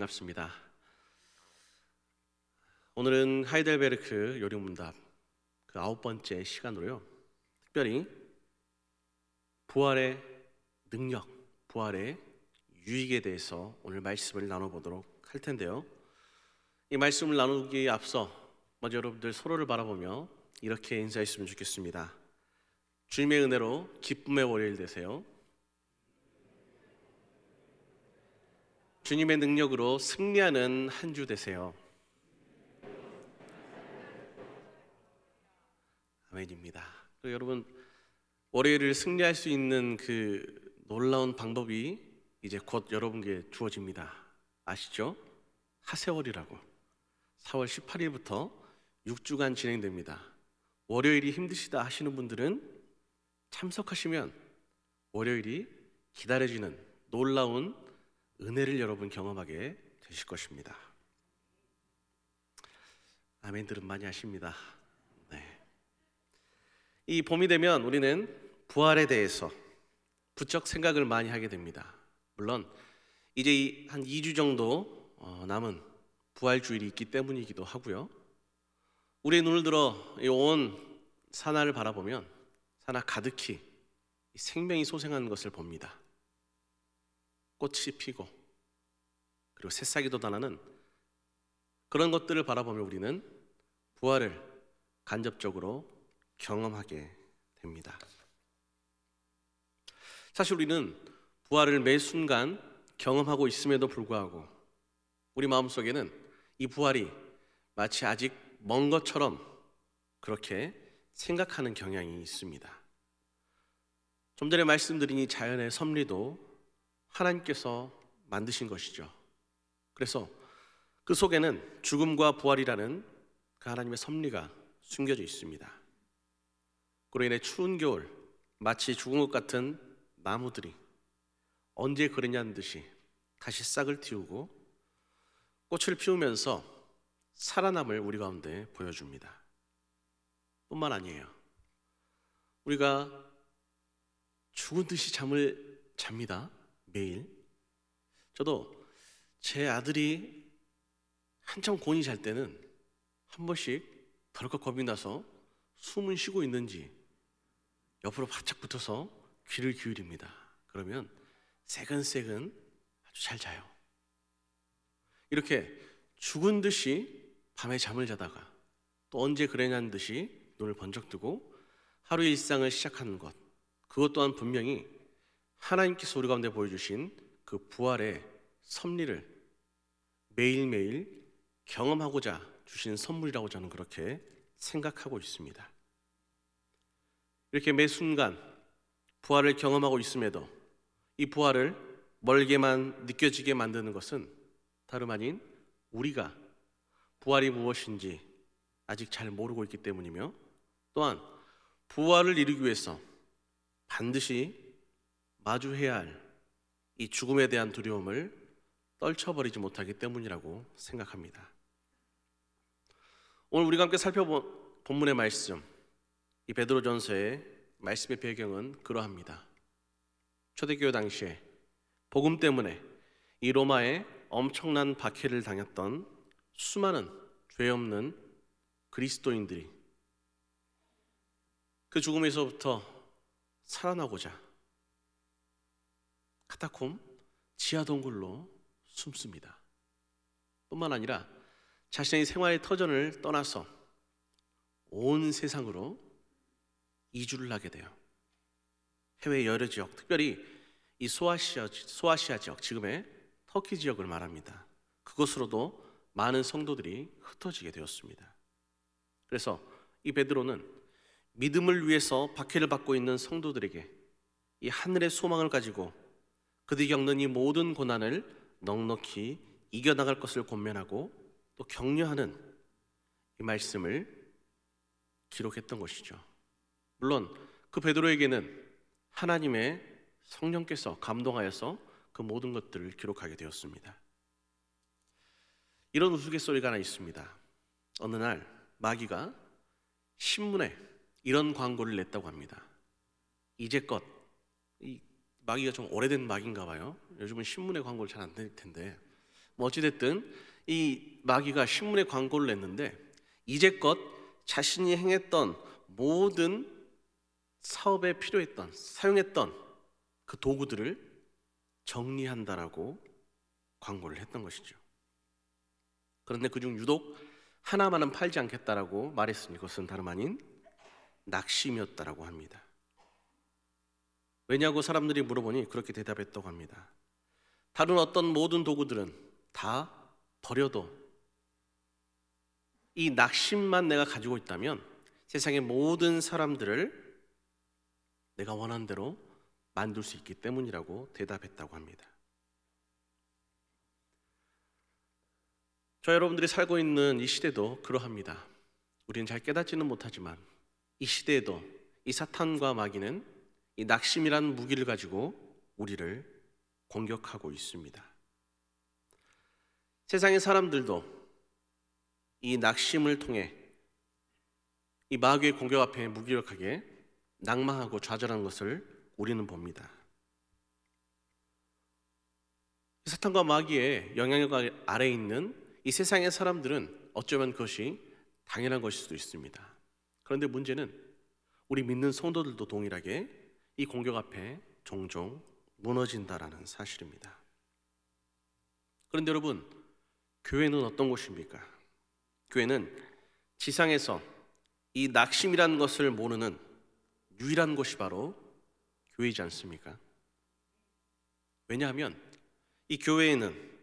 반갑습니다. 오늘은 하이델베르크 요리문답 그 아홉 번째 시간으로요. 특별히 부활의 능력, 부활의 유익에 대해서 오늘 말씀을 나눠보도록 할 텐데요. 이 말씀을 나누기에 앞서 먼저 여러분들 서로를 바라보며 이렇게 인사했으면 좋겠습니다. 주님의 은혜로 기쁨의 월요일 되세요. 주님의 능력으로 승리하는 한 주 되세요. 아멘입니다. 여러분 월요일을 승리할 수 있는 그 놀라운 방법이 이제 곧 여러분께 주어집니다. 아시죠? 하세월이라고 4월 18일부터 6주간 진행됩니다. 월요일이 힘드시다 하시는 분들은 참석하시면 월요일이 기다려지는 놀라운 은혜를 여러분 경험하게 되실 것입니다. 아멘들은 많이 하십니다. 네. 이 봄이 되면 우리는 부활에 대해서 부쩍 생각을 많이 하게 됩니다. 물론 이제 한 2주 정도 어, 남은 부활 주일이 있기 때문이기도 하고요. 우리의 눈을 들어 온 산하를 바라보면 산하 가득히 생명이 소생하는 것을 봅니다. 꽃이 피고 그리고 새싹이 돋아나는 그런 것들을 바라보며 우리는 부활을 간접적으로 경험하게 됩니다. 사실 우리는 부활을 매 순간 경험하고 있음에도 불구하고 우리 마음속에는 이 부활이 마치 아직 먼 것처럼 그렇게 생각하는 경향이 있습니다. 좀 전에 말씀드린 이 자연의 섭리도 하나님께서 만드신 것이죠. 그래서 그 속에는 죽음과 부활이라는 그 하나님의 섭리가 숨겨져 있습니다. 그로 인해 추운 겨울 마치 죽은 것 같은 나무들이 언제 그러냐는 듯이 다시 싹을 틔우고 꽃을 피우면서 살아남을 우리 가운데 보여줍니다. 뿐만 아니에요. 우리가 죽은 듯이 잠을 잡니다. 매일. 저도 제 아들이 한참 곤히 잘 때는 한 번씩 덜컥 겁이 나서 숨은 쉬고 있는지 옆으로 바짝 붙어서 귀를 기울입니다. 그러면 새근새근 아주 잘 자요. 이렇게 죽은 듯이 밤에 잠을 자다가 또 언제 그러냐는 듯이 눈을 번쩍 뜨고 하루의 일상을 시작하는 것 그것 또한 분명히 하나님께서 우리 가운데 보여주신 그 부활의 섭리를 매일매일 경험하고자 주신 선물이라고 저는 그렇게 생각하고 있습니다. 이렇게 매 순간 부활을 경험하고 있음에도 이 부활을 멀게만 느껴지게 만드는 것은 다름 아닌 우리가 부활이 무엇인지 아직 잘 모르고 있기 때문이며 또한 부활을 이루기 위해서 반드시 마주해야 할 이 죽음에 대한 두려움을 떨쳐버리지 못하기 때문이라고 생각합니다. 오늘 우리가 함께 살펴본 본문의 말씀, 이 베드로전서의 말씀의 배경은 그러합니다. 초대교회 당시에 복음 때문에 이 로마에 엄청난 박해를 당했던 수많은 죄 없는 그리스도인들이 그 죽음에서부터 살아나고자 카타콤 지하 동굴로 숨습니다. 뿐만 아니라 자신의 생활의 터전을 떠나서 온 세상으로 이주를 하게 돼요. 해외 여러 지역, 특별히 이 소아시아, 소아시아 지역, 지금의 터키 지역을 말합니다. 그곳으로도 많은 성도들이 흩어지게 되었습니다. 그래서 이 베드로는 믿음을 위해서 박해를 받고 있는 성도들에게 이 하늘의 소망을 가지고 그들이 겪는 이 모든 고난을 넉넉히 이겨나갈 것을 권면하고 또 격려하는 이 말씀을 기록했던 것이죠. 물론 그 베드로에게는 하나님의 성령께서 감동하여서 그 모든 것들을 기록하게 되었습니다. 이런 우스갯소리가 하나 있습니다. 어느 날 마귀가 신문에 이런 광고를 냈다고 합니다. 이제껏 이 마귀가 좀 오래된 마귀인가 봐요. 요즘은 신문에 광고를 잘 안 낼 텐데 뭐 어찌됐든 이 마귀가 신문에 광고를 냈는데 이제껏 자신이 행했던 모든 사업에 필요했던 사용했던 그 도구들을 정리한다라고 광고를 했던 것이죠. 그런데 그중 유독 하나만은 팔지 않겠다라고 말했으니 그것은 다름 아닌 낙심이었다라고 합니다. 왜냐고 사람들이 물어보니 그렇게 대답했다고 합니다. 다른 어떤 모든 도구들은 다 버려도 이 낙심만 내가 가지고 있다면 세상의 모든 사람들을 내가 원하는 대로 만들 수 있기 때문이라고 대답했다고 합니다. 저 여러분들이 살고 있는 이 시대도 그러합니다. 우리는 잘 깨닫지는 못하지만 이 시대에도 이 사탄과 마귀는 이 낙심이라는 무기를 가지고 우리를 공격하고 있습니다. 세상의 사람들도 이 낙심을 통해 이 마귀의 공격 앞에 무기력하게 낭망하고 좌절하는 것을 우리는 봅니다. 사탄과 마귀의 영향력 아래에 있는 이 세상의 사람들은 어쩌면 그것이 당연한 것일 수도 있습니다. 그런데 문제는 우리 믿는 성도들도 동일하게 이 공격 앞에 종종 무너진다라는 사실입니다. 그런데 여러분, 교회는 어떤 곳입니까? 교회는 지상에서 이 낙심이라는 것을 모르는 유일한 곳이 바로 교회이지 않습니까? 왜냐하면 이 교회에는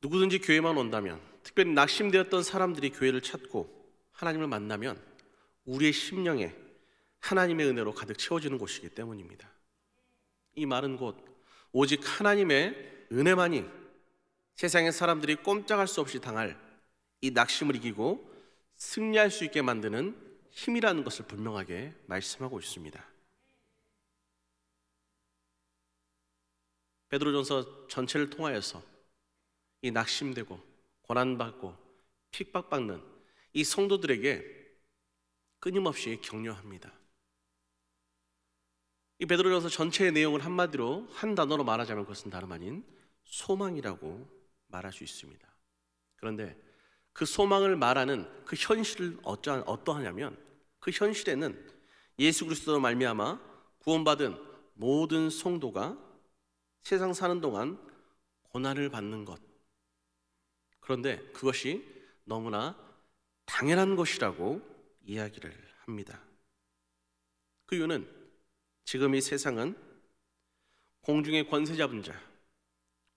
누구든지 교회만 온다면 특별히 낙심되었던 사람들이 교회를 찾고 하나님을 만나면 우리의 심령에 하나님의 은혜로 가득 채워지는 곳이기 때문입니다. 이 마른 곳 오직 하나님의 은혜만이 세상의 사람들이 꼼짝할 수 없이 당할 이 낙심을 이기고 승리할 수 있게 만드는 힘이라는 것을 분명하게 말씀하고 있습니다. 베드로전서 전체를 통하여서 이 낙심되고 고난받고 핍박받는 이 성도들에게 끊임없이 격려합니다. 이 베드로전서 전체의 내용을 한마디로 한 단어로 말하자면 그것은 다름 아닌 소망이라고 말할 수 있습니다. 그런데 그 소망을 말하는 그 현실을 어떠하냐면 그 현실에는 예수 그리스도로 말미암아 구원받은 모든 성도가 세상 사는 동안 고난을 받는 것. 그런데 그것이 너무나 당연한 것이라고 이야기를 합니다. 그 이유는 지금 이 세상은 공중의 권세 잡은 자,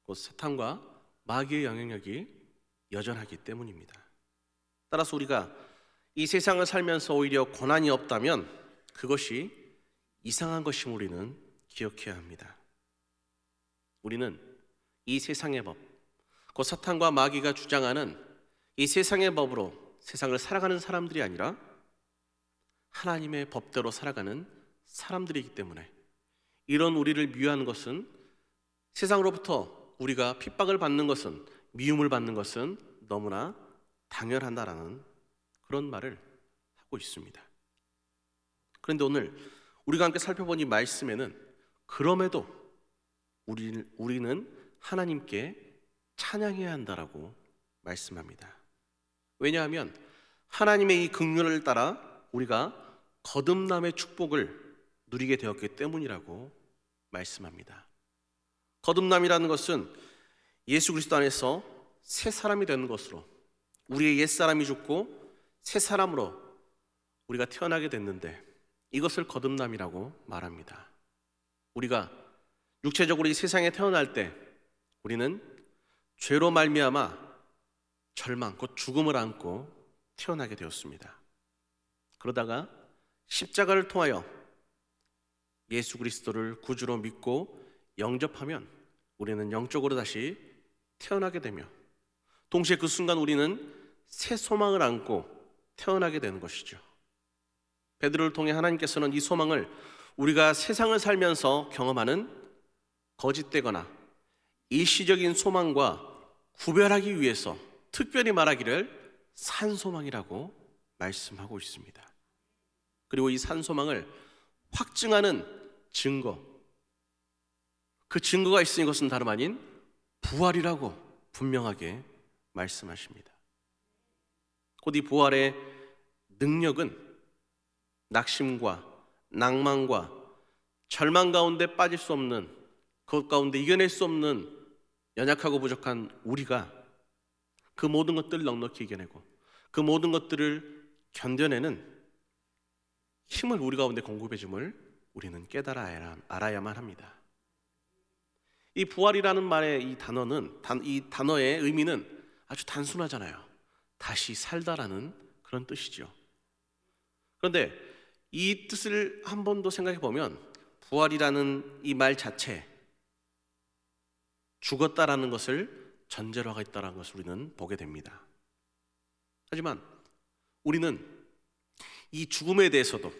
곧 사탄과 마귀의 영향력이 여전하기 때문입니다. 따라서 우리가 이 세상을 살면서 오히려 고난이 없다면 그것이 이상한 것임 우리는 기억해야 합니다. 우리는 이 세상의 법, 곧 사탄과 마귀가 주장하는 이 세상의 법으로 세상을 살아가는 사람들이 아니라 하나님의 법대로 살아가는 사람들이기 때문에 이런 우리를 미워하는 것은 세상으로부터 우리가 핍박을 받는 것은 미움을 받는 것은 너무나 당연하다라는 그런 말을 하고 있습니다. 그런데 오늘 우리가 함께 살펴본 이 말씀에는 그럼에도 우리, 우리는 하나님께 찬양해야 한다라고 말씀합니다. 왜냐하면 하나님의 이 긍휼을 따라 우리가 거듭남의 축복을 누리게 되었기 때문이라고 말씀합니다. 거듭남이라는 것은 예수 그리스도 안에서 새 사람이 되는 것으로 우리의 옛 사람이 죽고 새 사람으로 우리가 태어나게 됐는데 이것을 거듭남이라고 말합니다. 우리가 육체적으로 이 세상에 태어날 때 우리는 죄로 말미암아 절망 곧 죽음을 안고 태어나게 되었습니다. 그러다가 십자가를 통하여 예수 그리스도를 구주로 믿고 영접하면 우리는 영적으로 다시 태어나게 되며 동시에 그 순간 우리는 새 소망을 안고 태어나게 되는 것이죠. 베드로를 통해 하나님께서는 이 소망을 우리가 세상을 살면서 경험하는 거짓되거나 일시적인 소망과 구별하기 위해서 특별히 말하기를 산소망이라고 말씀하고 있습니다. 그리고 이 산소망을 확증하는 증거, 그 증거가 있으니 그것은 다름 아닌 부활이라고 분명하게 말씀하십니다. 곧 이 부활의 능력은 낙심과 낭만과 절망 가운데 빠질 수 없는 그것 가운데 이겨낼 수 없는 연약하고 부족한 우리가 그 모든 것들을 넉넉히 이겨내고 그 모든 것들을 견뎌내는 힘을 우리 가운데 공급해 줌을 우리는 깨달아야 알아야만 합니다. 이 부활이라는 말의 이 단어는 단, 이 단어의 의미는 아주 단순하잖아요. 다시 살다라는 그런 뜻이죠. 그런데 이 뜻을 한 번 더 생각해 보면 부활이라는 이 말 자체 죽었다라는 것을 전제로 하고 있다라는 것을 우리는 보게 됩니다. 하지만 우리는 이 죽음에 대해서도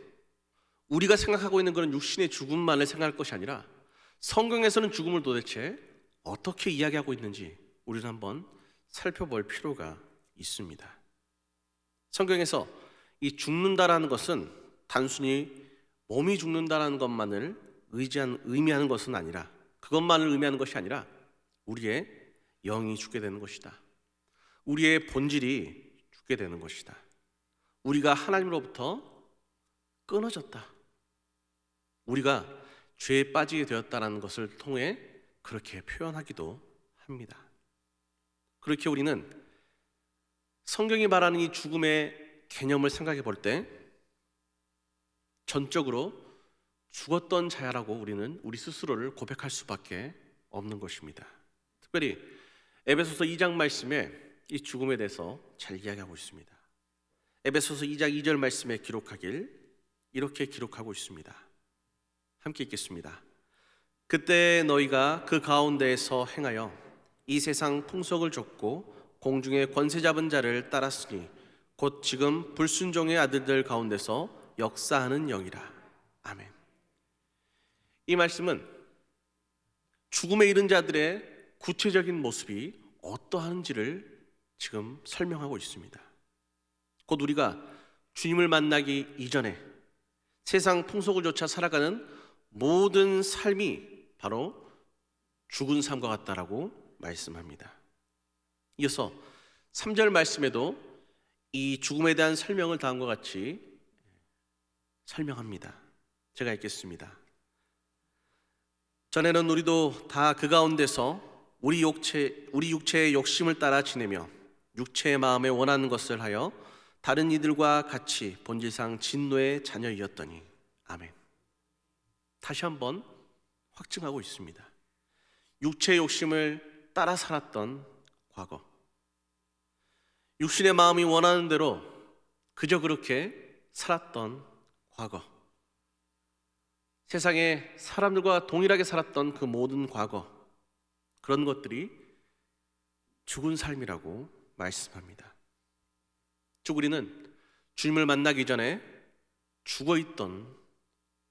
우리가 생각하고 있는 그런 육신의 죽음만을 생각할 것이 아니라 성경에서는 죽음을 도대체 어떻게 이야기하고 있는지 우리는 한번 살펴볼 필요가 있습니다. 성경에서 이 죽는다라는 것은 단순히 몸이 죽는다라는 것만을 의지한 의미하는 것은 아니라 그것만을 의미하는 것이 아니라 우리의 영이 죽게 되는 것이다. 우리의 본질이 죽게 되는 것이다. 우리가 하나님으로부터 끊어졌다. 우리가 죄에 빠지게 되었다라는 것을 통해 그렇게 표현하기도 합니다. 그렇게 우리는 성경이 말하는 이 죽음의 개념을 생각해 볼 때 전적으로 죽었던 자야라고 우리는 우리 스스로를 고백할 수밖에 없는 것입니다. 특별히 에베소서 2장 말씀에 이 죽음에 대해서 잘 이야기하고 있습니다. 에베소서 2장 2절 말씀에 기록하길 이렇게 기록하고 있습니다. 함께 읽겠습니다. 그때 너희가 그 가운데에서 행하여 이 세상 풍속을 줬고 공중의 권세 잡은 자를 따랐으니 곧 지금 불순종의 아들들 가운데서 역사하는 영이라. 아멘. 이 말씀은 죽음에 이른 자들의 구체적인 모습이 어떠한지를 지금 설명하고 있습니다. 곧 우리가 주님을 만나기 이전에 세상 풍속을 조차 살아가는 모든 삶이 바로 죽은 삶과 같다라고 말씀합니다. 이어서 3절 말씀에도 이 죽음에 대한 설명을 다음과 같이 설명합니다. 제가 읽겠습니다. 전에는 우리도 다 그 가운데서 우리 육체 우리 육체의 욕심을 따라 지내며 육체의 마음에 원하는 것을 하여 다른 이들과 같이 본질상 진노의 자녀이었더니 아멘. 다시 한번 확증하고 있습니다. 육체의 욕심을 따라 살았던 과거. 육신의 마음이 원하는 대로 그저 그렇게 살았던 과거. 세상에 사람들과 동일하게 살았던 그 모든 과거. 그런 것들이 죽은 삶이라고 말씀합니다. 즉 우리는 주님을 만나기 전에 죽어 있던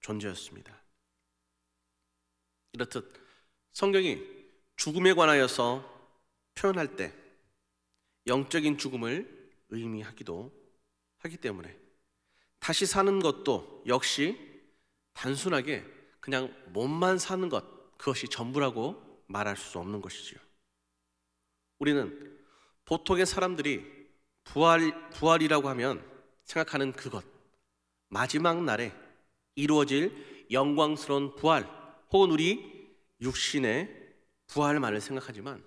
존재였습니다. 이렇듯 성경이 죽음에 관하여서 표현할 때 영적인 죽음을 의미하기도 하기 때문에 다시 사는 것도 역시 단순하게 그냥 몸만 사는 것 그것이 전부라고 말할 수 없는 것이지요. 우리는 보통의 사람들이 부활 부활이라고 하면 생각하는 그것 마지막 날에 이루어질 영광스러운 부활 혹은 우리 육신의 부활만을 생각하지만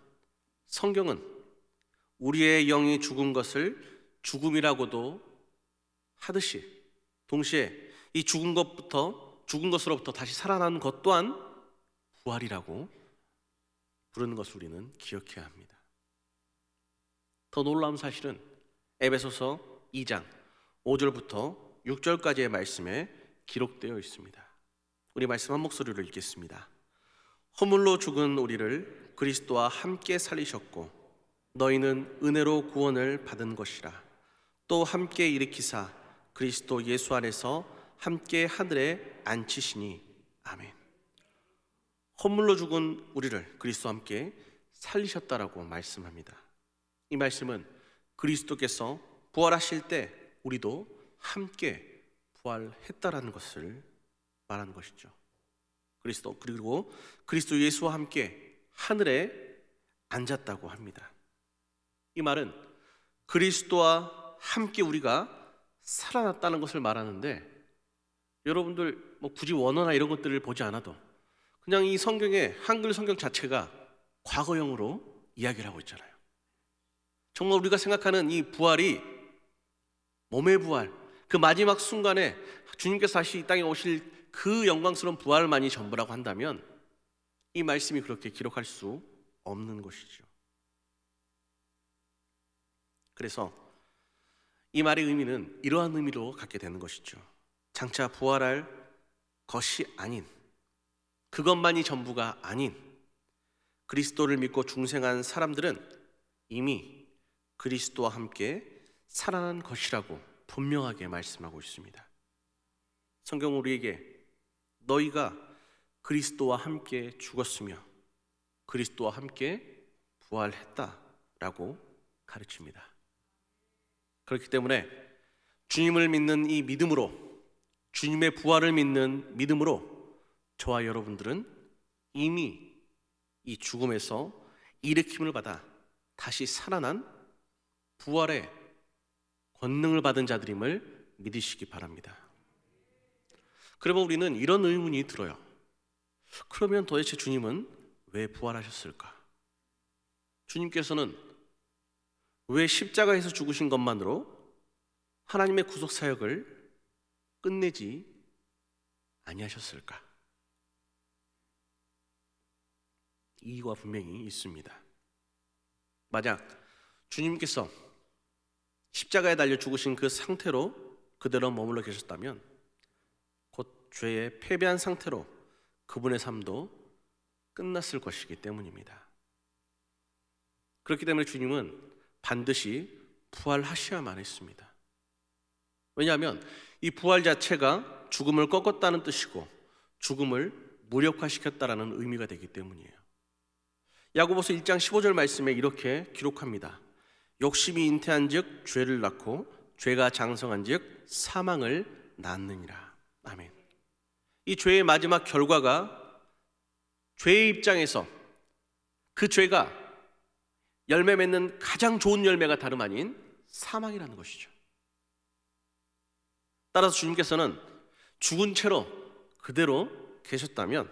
성경은 우리의 영이 죽은 것을 죽음이라고도 하듯이 동시에 이 죽은 것부터 죽은 것으로부터 다시 살아나는 것 또한 부활이라고 부르는 것을 우리는 기억해야 합니다. 더 놀라운 사실은 에베소서 2장 5절부터 6절까지의 말씀에 기록되어 있습니다. 우리 말씀 한 목소리로 읽겠습니다. 허물로 죽은 우리를 그리스도와 함께 살리셨고 너희는 은혜로 구원을 받은 것이라 또 함께 일으키사 그리스도 예수 안에서 함께 하늘에 앉히시니 아멘. 허물로 죽은 우리를 그리스도와 함께 살리셨다라고 말씀합니다. 이 말씀은 그리스도께서 부활하실 때 우리도 함께 부활했다라는 것을 말하는 것이죠. 그리스도 그리고 그리스도 예수와 함께 하늘에 앉았다고 합니다. 이 말은 그리스도와 함께 우리가 살아났다는 것을 말하는데 여러분들 뭐 굳이 원어나 이런 것들을 보지 않아도 그냥 이 성경의 한글 성경 자체가 과거형으로 이야기를 하고 있잖아요. 정말 우리가 생각하는 이 부활이 몸의 부활, 그 마지막 순간에 주님께서 다시 이 땅에 오실 그 영광스러운 부활만이 전부라고 한다면 이 말씀이 그렇게 기록할 수 없는 것이죠. 그래서 이 말의 의미는 이러한 의미로 갖게 되는 것이죠. 장차 부활할 것이 아닌 그것만이 전부가 아닌 그리스도를 믿고 중생한 사람들은 이미 그리스도와 함께 살아난 것이라고 분명하게 말씀하고 있습니다. 성경 우리에게 너희가 그리스도와 함께 죽었으며 그리스도와 함께 부활했다라고 가르칩니다. 그렇기 때문에 주님을 믿는 이 믿음으로 주님의 부활을 믿는 믿음으로 저와 여러분들은 이미 이 죽음에서 일으킴을 받아 다시 살아난 부활의 권능을 받은 자들임을 믿으시기 바랍니다. 그러면 우리는 이런 의문이 들어요. 그러면 도대체 주님은 왜 부활하셨을까? 주님께서는 왜 십자가에서 죽으신 것만으로 하나님의 구속 사역을 끝내지 아니하셨을까? 이유가 분명히 있습니다. 만약 주님께서 십자가에 달려 죽으신 그 상태로 그대로 머물러 계셨다면 곧 죄에 패배한 상태로 그분의 삶도 끝났을 것이기 때문입니다. 그렇기 때문에 주님은 반드시 부활하셔야만 했습니다. 왜냐하면 이 부활 자체가 죽음을 꺾었다는 뜻이고 죽음을 무력화시켰다라는 의미가 되기 때문이에요. 야고보서 1장 15절 말씀에 이렇게 기록합니다. 욕심이 잉태한즉 죄를 낳고 죄가 장성한즉 사망을 낳느니라. 아멘. 이 죄의 마지막 결과가 죄의 입장에서 그 죄가 열매 맺는 가장 좋은 열매가 다름 아닌 사망이라는 것이죠. 따라서 주님께서는 죽은 채로 그대로 계셨다면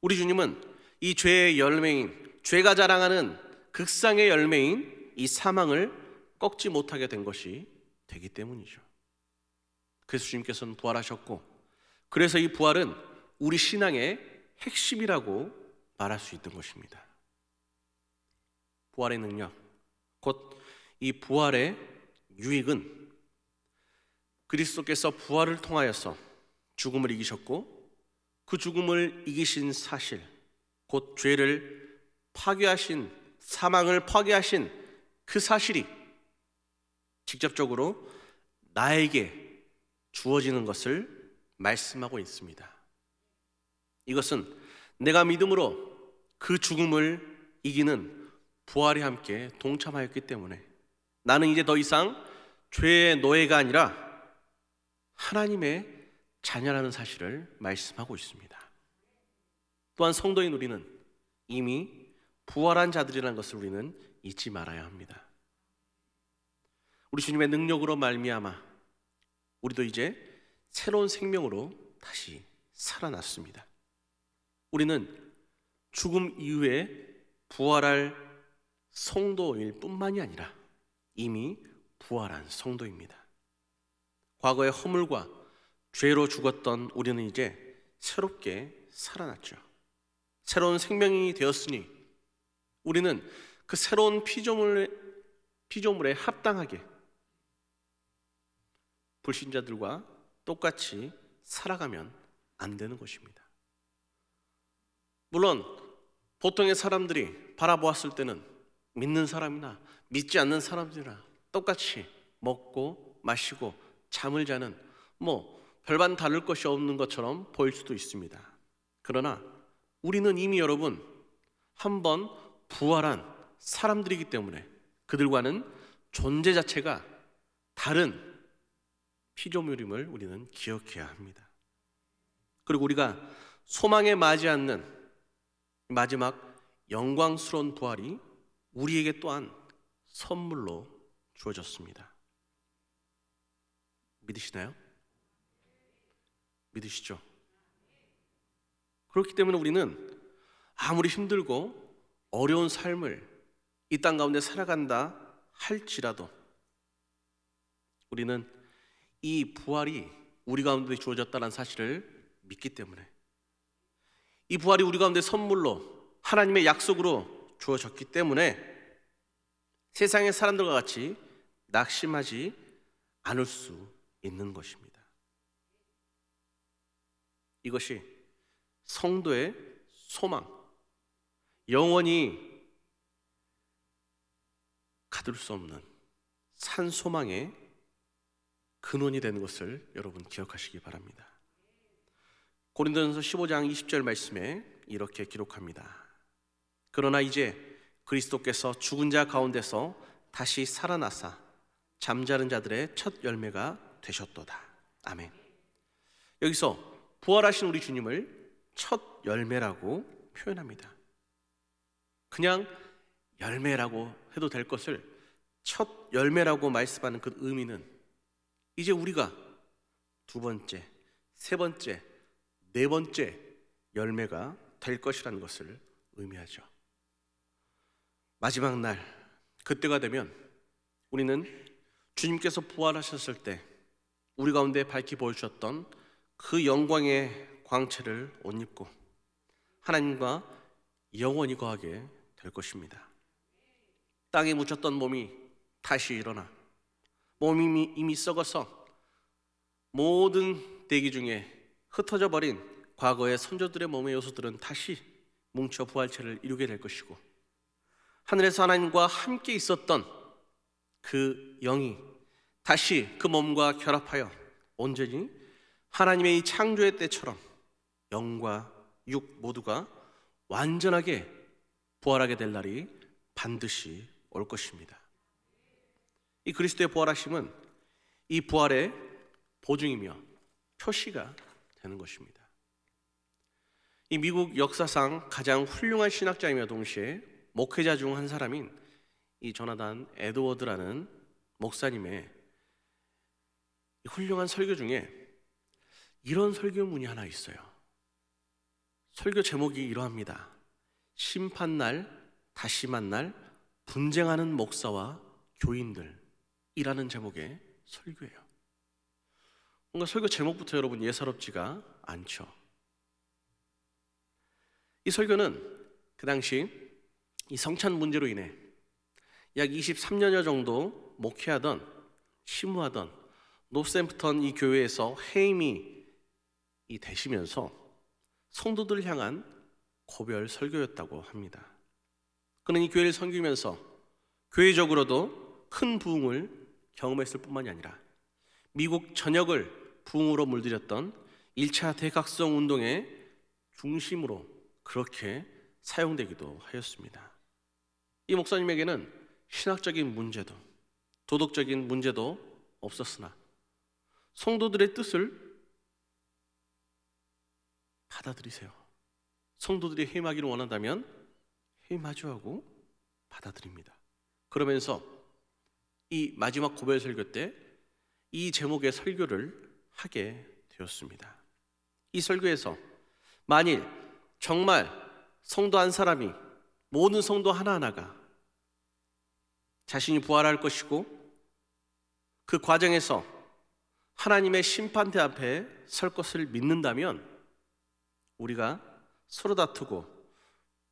우리 주님은 이 죄의 열매인 죄가 자랑하는 극상의 열매인 이 사망을 꺾지 못하게 된 것이 되기 때문이죠. 그래서 주님께서는 부활하셨고 그래서 이 부활은 우리 신앙의 핵심이라고 말할 수 있는 것입니다. 부활의 능력, 곧 이 부활의 유익은 그리스도께서 부활을 통하여서 죽음을 이기셨고 그 죽음을 이기신 사실, 곧 죄를 파괴하신 사망을 파괴하신 그 사실이 직접적으로 나에게 주어지는 것을 말씀하고 있습니다. 이것은 내가 믿음으로 그 죽음을 이기는 부활에 함께 동참하였기 때문에 나는 이제 더 이상 죄의 노예가 아니라 하나님의 자녀라는 사실을 말씀하고 있습니다. 또한 성도인 우리는 이미 부활한 자들이라는 것을 우리는 잊지 말아야 합니다. 우리 주님의 능력으로 말미암아 우리도 이제 새로운 생명으로 다시 살아났습니다. 우리는 죽음 이후에 부활할 성도일 뿐만이 아니라 이미 부활한 성도입니다. 과거의 허물과 죄로 죽었던 우리는 이제 새롭게 살아났죠. 새로운 생명이 되었으니 우리는 그 새로운 피조물에, 피조물에 합당하게 불신자들과 똑같이 살아가면 안 되는 것입니다. 물론 보통의 사람들이 바라보았을 때는 믿는 사람이나 믿지 않는 사람들이나 똑같이 먹고 마시고 잠을 자는 뭐 별반 다를 것이 없는 것처럼 보일 수도 있습니다. 그러나 우리는 이미 여러분 한 번 부활한 사람들이기 때문에 그들과는 존재 자체가 다른 피조물임을 우리는 기억해야 합니다. 그리고 우리가 소망에 맞지 않는 마지막 영광스러운 부활이 우리에게 또한 선물로 주어졌습니다. 믿으시나요? 믿으시죠? 그렇기 때문에 우리는 아무리 힘들고 어려운 삶을 이 땅 가운데 살아간다 할지라도 우리는 이 부활이 우리 가운데 주어졌다는 사실을 믿기 때문에 이 부활이 우리 가운데 선물로 하나님의 약속으로 주어졌기 때문에 세상의 사람들과 같이 낙심하지 않을 수 있는 것입니다. 이것이 성도의 소망, 영원히 가둘 수 없는 산 소망의 근원이 되는 것을 여러분 기억하시기 바랍니다. 고린도전서 15장 20절 말씀에 이렇게 기록합니다. 그러나 이제 그리스도께서 죽은 자 가운데서 다시 살아나사 잠자는 자들의 첫 열매가 되셨도다. 아멘. 여기서 부활하신 우리 주님을 첫 열매라고 표현합니다. 그냥 열매라고 해도 될 것을 첫 열매라고 말씀하는 그 의미는 이제 우리가 두 번째, 세 번째, 네 번째 열매가 될 것이라는 것을 의미하죠. 마지막 날 그때가 되면 우리는 주님께서 부활하셨을 때 우리 가운데 밝히 보여주셨던 그 영광의 광채를 옷 입고 하나님과 영원히 거하게 될 것입니다. 땅에 묻혔던 몸이 다시 일어나 몸이 이미, 썩어서 모든 대기 중에 흩어져 버린 과거의 선조들의 몸의 요소들은 다시 뭉쳐 부활체를 이루게 될 것이고 하늘에서 하나님과 함께 있었던 그 영이 다시 그 몸과 결합하여 온전히 하나님의 이 창조의 때처럼 영과 육 모두가 완전하게 부활하게 될 날이 반드시 올 것입니다. 이 그리스도의 부활하심은 이 부활의 보증이며 표시가 되는 것입니다. 이 미국 역사상 가장 훌륭한 신학자이며 동시에 목회자 중 한 사람인 이 조나단 에드워드라는 목사님의 훌륭한 설교 중에 이런 설교문이 하나 있어요. 설교 제목이 이러합니다. 심판날 다시 만날 분쟁하는 목사와 교인들 이라는 제목의 설교예요. 뭔가 설교 제목부터 여러분 예사롭지가 않죠. 이 설교는 그 당시 이 성찬 문제로 인해 약 23년여 정도 목회하던 심무하던 노샘프턴 이 교회에서 해임이 이 되시면서 성도들을 향한 고별 설교였다고 합니다. 그는 이 교회를 섬기면서 교회적으로도 큰 부흥을 경험했을 뿐만이 아니라 미국 전역을 부흥으로 물들였던 1차 대각성 운동의 중심으로 그렇게 사용되기도 하였습니다. 이 목사님에게는 신학적인 문제도 도덕적인 문제도 없었으나 성도들의 뜻을 받아들이세요. 성도들이 해임하기를 원한다면 해임하죠 하고 받아들입니다. 그러면서 이 마지막 고별 설교 때 이 제목의 설교를 하게 되었습니다. 이 설교에서 만일 정말 성도 한 사람이 모든 성도 하나하나가 자신이 부활할 것이고 그 과정에서 하나님의 심판대 앞에 설 것을 믿는다면 우리가 서로 다투고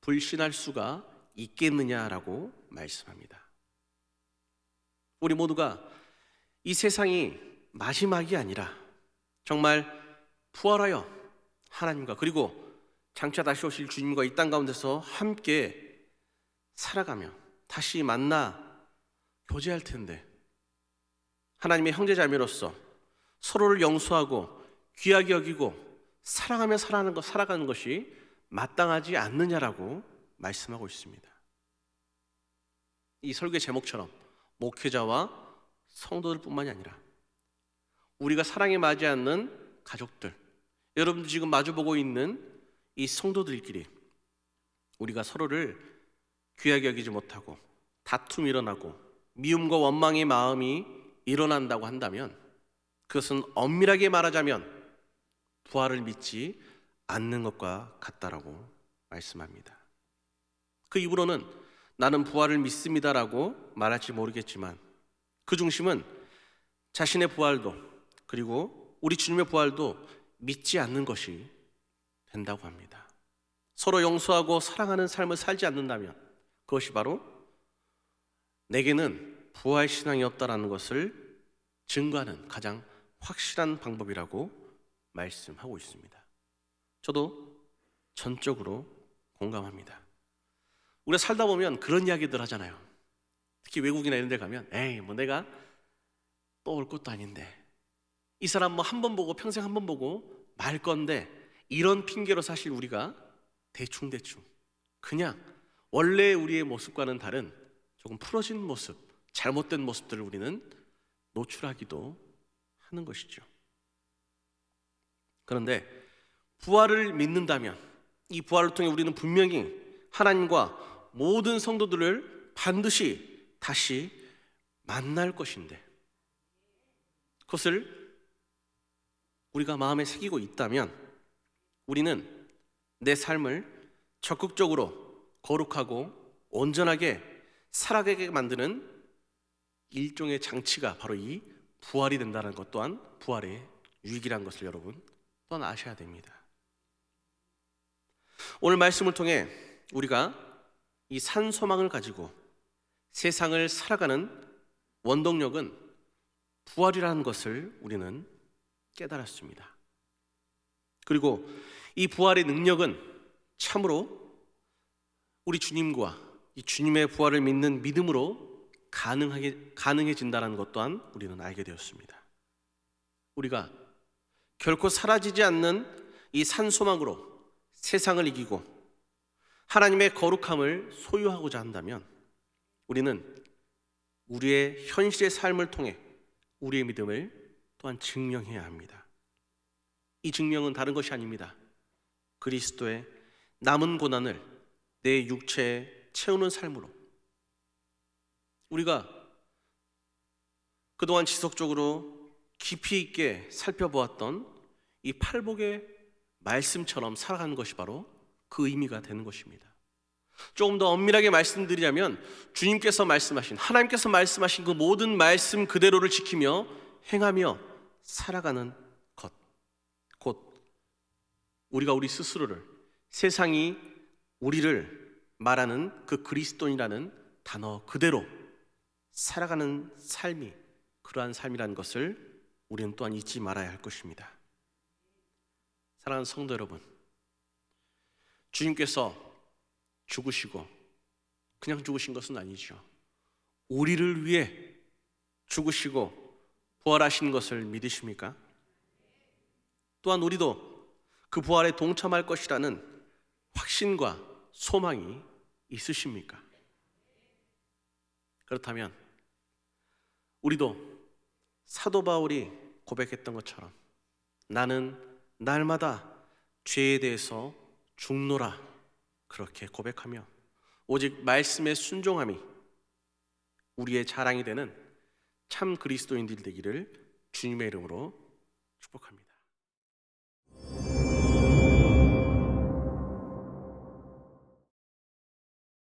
불신할 수가 있겠느냐라고 말씀합니다. 우리 모두가 이 세상이 마지막이 아니라 정말 부활하여 하나님과 그리고 장차 다시 오실 주님과 이 땅 가운데서 함께 살아가며 다시 만나 교제할 텐데 하나님의 형제자매로서 서로를 영수하고 귀하게 여기고 사랑하며 살아가는 것, 살아가는 것이 마땅하지 않느냐라고 말씀하고 있습니다. 이 설교 제목처럼 목회자와 성도들뿐만이 아니라 우리가 사랑에 맞지 않는 가족들, 여러분도 지금 마주보고 있는 이 성도들끼리 우리가 서로를 귀하게 여기지 못하고 다툼이 일어나고 미움과 원망의 마음이 일어난다고 한다면 그것은 엄밀하게 말하자면 부활을 믿지 않는 것과 같다라고 말씀합니다. 그 입으로는 나는 부활을 믿습니다라고 말할지 모르겠지만 그 중심은 자신의 부활도 그리고 우리 주님의 부활도 믿지 않는 것이 된다고 합니다. 서로 용서하고 사랑하는 삶을 살지 않는다면 그것이 바로 내게는 부활 신앙이 없다라는 것을 증거하는 가장 확실한 방법이라고 말씀하고 있습니다. 저도 전적으로 공감합니다. 우리가 살다 보면 그런 이야기들 하잖아요. 특히 외국이나 이런 데 가면 에이 뭐 내가 또 올 것도 아닌데 이 사람 뭐 한 번 보고 평생 한 번 보고 말 건데 이런 핑계로 사실 우리가 대충 대충 그냥 원래 우리의 모습과는 다른 조금 풀어진 모습, 잘못된 모습들을 우리는 노출하기도 하는 것이죠. 그런데 부활을 믿는다면 이 부활을 통해 우리는 분명히 하나님과 모든 성도들을 반드시 다시 만날 것인데 그것을 우리가 마음에 새기고 있다면 우리는 내 삶을 적극적으로 거룩하고 온전하게 살아가게 만드는 일종의 장치가 바로 이 부활이 된다는 것 또한 부활의 유익이라는 것을 여러분 또한 아셔야 됩니다. 오늘 말씀을 통해 우리가 이 산 소망을 가지고 세상을 살아가는 원동력은 부활이라는 것을 우리는 깨달았습니다. 그리고 이 부활의 능력은 참으로 우리 주님과 이 주님의 부활을 믿는 믿음으로 가능하게 가능해진다는 것 또한 우리는 알게 되었습니다. 우리가 결코 사라지지 않는 이 산소망으로 세상을 이기고 하나님의 거룩함을 소유하고자 한다면 우리는 우리의 현실의 삶을 통해 우리의 믿음을 또한 증명해야 합니다. 이 증명은 다른 것이 아닙니다. 그리스도의 남은 고난을 내 육체에 채우는 삶으로 우리가 그동안 지속적으로 깊이 있게 살펴보았던 이 팔복의 말씀처럼 살아가는 것이 바로 그 의미가 되는 것입니다. 조금 더 엄밀하게 말씀드리자면 주님께서 말씀하신 하나님께서 말씀하신 그 모든 말씀 그대로를 지키며 행하며 살아가는 것. 곧 우리가 우리 스스로를 세상이 우리를 말하는 그 그리스도인이라는 단어 그대로 살아가는 삶이 그러한 삶이라는 것을 우리는 또한 잊지 말아야 할 것입니다. 사랑하는 성도 여러분, 주님께서 죽으시고 그냥 죽으신 것은 아니죠. 우리를 위해 죽으시고 부활하신 것을 믿으십니까? 또한 우리도 그 부활에 동참할 것이라는 확신과 소망이 있으십니까? 그렇다면 우리도 사도 바울이 고백했던 것처럼 나는 날마다 죄에 대해서 죽노라 그렇게 고백하며 오직 말씀의 순종함이 우리의 자랑이 되는 참 그리스도인들 되기를 주님의 이름으로 축복합니다.